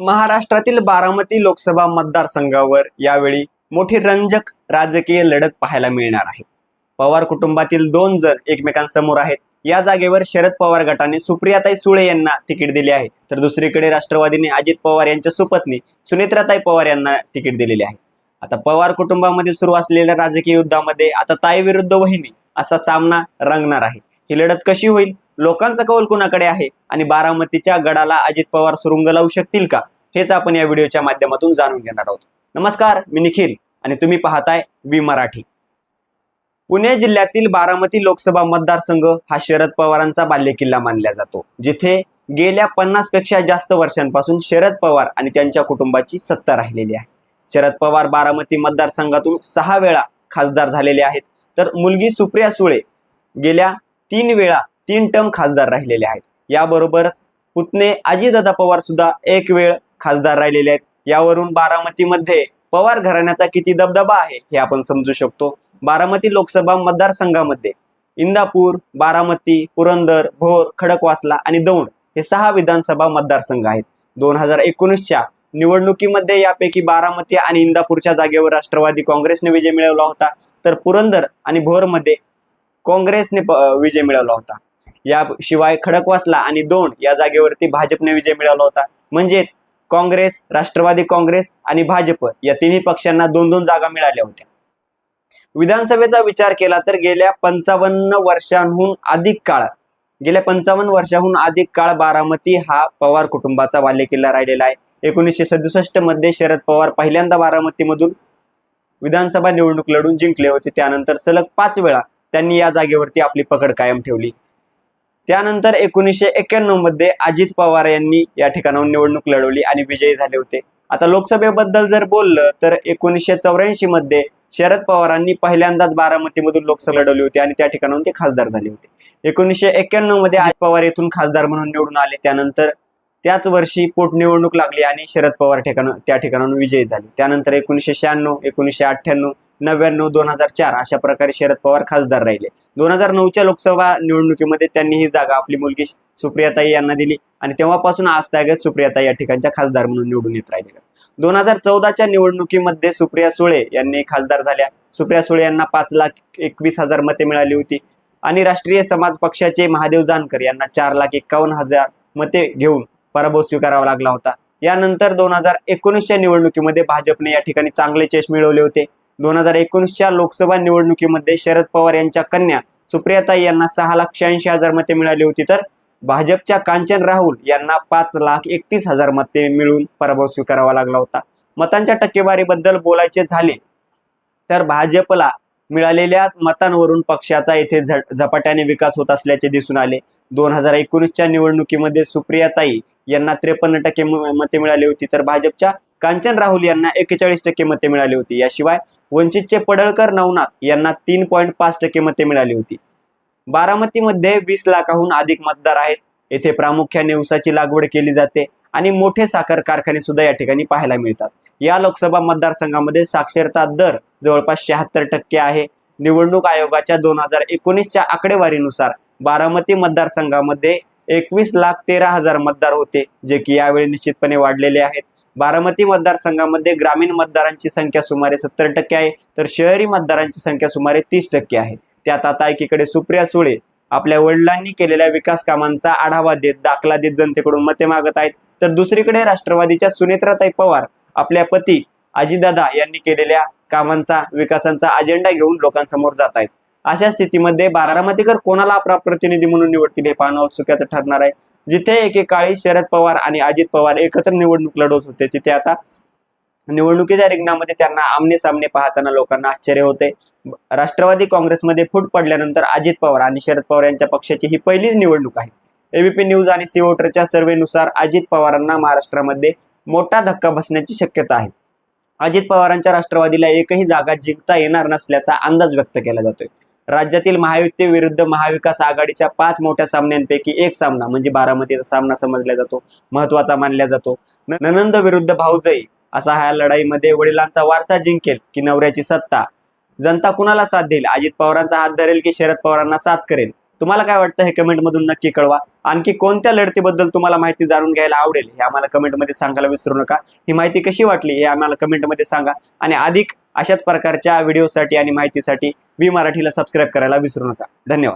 महाराष्ट्रातील बारामती लोकसभा मतदारसंघावर यावेळी मोठी रंजक राजकीय लढत पाहायला मिळणार आहे. पवार कुटुंबातील दोन जण एकमेकांसमोर आहेत. या जागेवर शरद पवार गटाने सुप्रियाताई सुळे यांना तिकीट दिले आहे. तर दुसरीकडे राष्ट्रवादीने अजित पवार यांच्या सुपत्नी सुनेत्राताई पवार यांना तिकीट दिलेले आहे. आता पवार कुटुंबामध्ये सुरू असलेल्या राजकीय युद्धामध्ये आता ताई विरुद्ध वहिनी असा सामना रंगणार आहे. ही लढत कशी होईल? लोकांचा कौल कुणाकडे आहे? आणि बारामतीच्या गडाला अजित पवार सुरुंग लावू शकतील का? हेच आपण या व्हिडिओच्या माध्यमातून जाणून घेणार आहोत. नमस्कार मी निखिल आणि तुम्ही पाहताय वी मराठी. पुणे जिल्ह्यातील बारामती लोकसभा मतदारसंघ हा शरद पवारांचा बाल्यकिल्ला मानला जातो जिथे गेल्या पन्नासपेक्षा जास्त वर्षांपासून शरद पवार आणि त्यांच्या कुटुंबाची सत्ता राहिलेली आहे. शरद पवार बारामती मतदारसंघातून सहा वेळा खासदार झालेले आहेत. तर मुलगी सुप्रिया सुळे गेल्या तीन वेळा तीन टर्म खासदार राहिलेले आहेत. याबरोबरच पुतणे अजितदादा पवार सुद्धा एक वेळ खासदार राहिलेले आहेत. यावरून बारामतीमध्ये पवार घराण्याचा किती दबदबा आहे हे आपण समजू शकतो. बारामती लोकसभा मतदारसंघामध्ये इंदापूर बारामती पुरंदर भोर खडकवासला आणि दौंड हे सहा विधानसभा मतदारसंघ आहेत. दोन हजार एकोणीसच्या निवडणुकीमध्ये यापैकी बारामती आणि इंदापूरच्या जागेवर राष्ट्रवादी काँग्रेसने विजय मिळवला होता. तर पुरंदर आणि भोरमध्ये काँग्रेसने विजय मिळवला होता. याशिवाय खडकवासला आणि दोन या जागेवरती भाजपने विजय मिळवला होता. म्हणजेच काँग्रेस राष्ट्रवादी काँग्रेस आणि भाजप या तिन्ही पक्षांना दोन दोन जागा मिळाल्या होत्या. विधानसभेचा विचार केला तर गेल्या पंचावन्न वर्षांहून अधिक काळ गेल्या पंचावन्न वर्षाहून अधिक काळ बारामती हा पवार कुटुंबाचा बाल्यकिल्ला राहिलेला आहे. एकोणीसशे सदुसष्टमध्ये शरद पवार पहिल्यांदा बारामतीमधून विधानसभा निवडणूक लढून जिंकले होते. त्यानंतर सलग पाच वेळा त्यांनी या जागेवरती आपली पकड कायम ठेवली. त्यानंतर एकोणीसशे एक्क्याण्णवमध्ये अजित पवार यांनी या ठिकाणाहून निवडणूक लढवली आणि विजयी झाले होते. आता लोकसभेबद्दल जर बोललं तर एकोणीसशे चौऱ्याऐंशी मध्ये शरद पवारांनी पहिल्यांदाच बारामतीमधून लोकसभा लढवली होती आणि त्या ठिकाणाहून ते खासदार झाले होते. एकोणीसशे एक्क्याण्णवमध्ये अजित पवार येथून खासदार म्हणून निवडून आले. त्यानंतर त्याच वर्षी पोटनिवडणूक लागली आणि शरद पवार ठिकाण त्या ठिकाणाहून विजयी झाले. त्यानंतर एकोणीसशे शहाण्णव एकोणीसशे अठ्ठ्याण्णव नव्याण्णव दोन हजार चार अशा प्रकारे शरद पवार खासदार राहिले. दोन हजार नऊच्या लोकसभा निवडणुकीमध्ये त्यांनी ही जागा आपली मुलगी सुप्रियाताई यांना दिली आणि तेव्हापासून आज तागत सुप्रियाताई या ठिकाणच्या खासदार म्हणून निवडून येत राहिले दोन हजार चौदाच्या निवडणुकीमध्ये सुप्रिया सुळे यांनी खासदार झाल्या. सुप्रिया सुळे यांना पाच लाख एकवीस हजार मते मिळाली होती. आणि राष्ट्रीय समाज पक्षाचे महादेव जानकर यांना चार लाख एक्कावन्न हजार मते घेऊन पराभव स्वीकारावा लागला होता. यानंतर दोन हजार एकोणीसच्या निवडणुकीमध्ये भाजपने या ठिकाणी चांगले यश मिळवले होते. दोन हजार एकोणीसच्या लोकसभा निवडणुकीमध्ये शरद पवार यांच्या कन्या सुप्रियाताई यांना सहा लाख शहाऐंशी हजार मते मिळाली होती. तर भाजपच्या कांचन राहुल यांना पाच लाख एकतीस हजार मते मिळून पराभव स्वीकारावा लागला होता. मतांच्या टक्केवारीबद्दल बोलायचे झाले तर भाजपला मिळालेल्या मतांवरून पक्षाचा येथे झपाट्याने विकास होत असल्याचे दिसून आले. दोन हजार एकोणीसच्या निवडणुकीमध्ये सुप्रियाताई यांना त्रेपन्न टक्के मते मिळाली होती. तर भाजपच्या कांचन राहुल यांना एकेचाळीस टक्के मते मिळाली होती. याशिवाय वंचितचे पडळकर नवनाथ यांना तीन पॉईंट पाच टक्के मते मिळाली होती. बारामतीमध्ये वीस लाखाहून अधिक मतदार आहेत. येथे प्रामुख्याने ऊसाची लागवड केली जाते आणि मोठे साखर कारखाने सुद्धा या ठिकाणी पाहायला मिळतात. या लोकसभा मतदारसंघामध्ये साक्षरता दर जवळपास शहात्तर टक्के आहे. निवडणूक आयोगाच्या दोन हजार एकोणीसच्या आकडेवारीनुसार बारामती मतदारसंघामध्ये एकवीस लाख तेरा हजार मतदार होते जे की यावेळी निश्चितपणे वाढलेले आहेत. बारामती मतदारसंघामध्ये ग्रामीण मतदारांची संख्या सुमारे सत्तर टक्के आहे तर शहरी मतदारांची संख्या सुमारे तीस टक्के आहे. त्यात आता एकीकडे सुप्रिया सुळे आपल्या वडिलांनी केलेल्या विकास कामांचा आढावा देत दाखला देत जनतेकडून मते मागत आहेत. तर दुसरीकडे राष्ट्रवादीच्या सुनेत्राताई पवार आपल्या पती अजितदादा यांनी केलेल्या कामांचा विकासांचा अजेंडा घेऊन लोकांसमोर जात आहेत. अशा स्थितीमध्ये बारामतीकर कोणाला आपला प्रतिनिधी म्हणून निवडतील हे पाहणं औत्सुक्याचं ठरणार आहे. जिथे एकेकाळी शरद पवार आणि अजित पवार एकत्र निवडणूक लढवत होते तिथे आता निवडणुकीच्या रिंगणामध्ये त्यांना आमने सामने पाहताना लोकांना आश्चर्य होते. राष्ट्रवादी काँग्रेसमध्ये फूट पडल्यानंतर अजित पवार आणि शरद पवार यांच्या पक्षाची ही पहिलीच निवडणूक आहे. एबीपी न्यूज आणि सी वोटरच्या सर्वेनुसार अजित पवारांना महाराष्ट्रामध्ये मोठा धक्का बसण्याची शक्यता आहे. अजित पवारांच्या राष्ट्रवादीला एकही जागा जिंकता येणार नसल्याचा अंदाज व्यक्त केला जातोय. राज्यातील महायुती विरुद्ध महाविकास आघाडीच्या पाच मोठ्या सामन्यांपैकी एक सामना म्हणजे बारामतीचा सामना समजला जातो महत्त्वाचा मानला जातो. ननंद विरुद्ध भाऊजई असा ह्या लढाईमध्ये वडिलांचा वारसा जिंकेल की नवऱ्याची सत्ता. जनता कुणाला साथ देईल? अजित पवारांचा हात धरेल की शरद पवारांना साथ करेल? तुम्हाला काय वाटतं हे कमेंट मधून नक्की कळवा. आणखी कोणत्या लढतीबद्दल तुम्हाला माहिती जाणून घ्यायला आवडेल हे आम्हाला कमेंटमध्ये सांगायला विसरू नका. ही माहिती कशी वाटली हे आम्हाला कमेंटमध्ये सांगा. आणि अधिक अशाच प्रकारच्या व्हिडिओसाठी आणि माहितीसाठी वी मराठीला सबस्क्राईब करायला विसरू नका. धन्यवाद.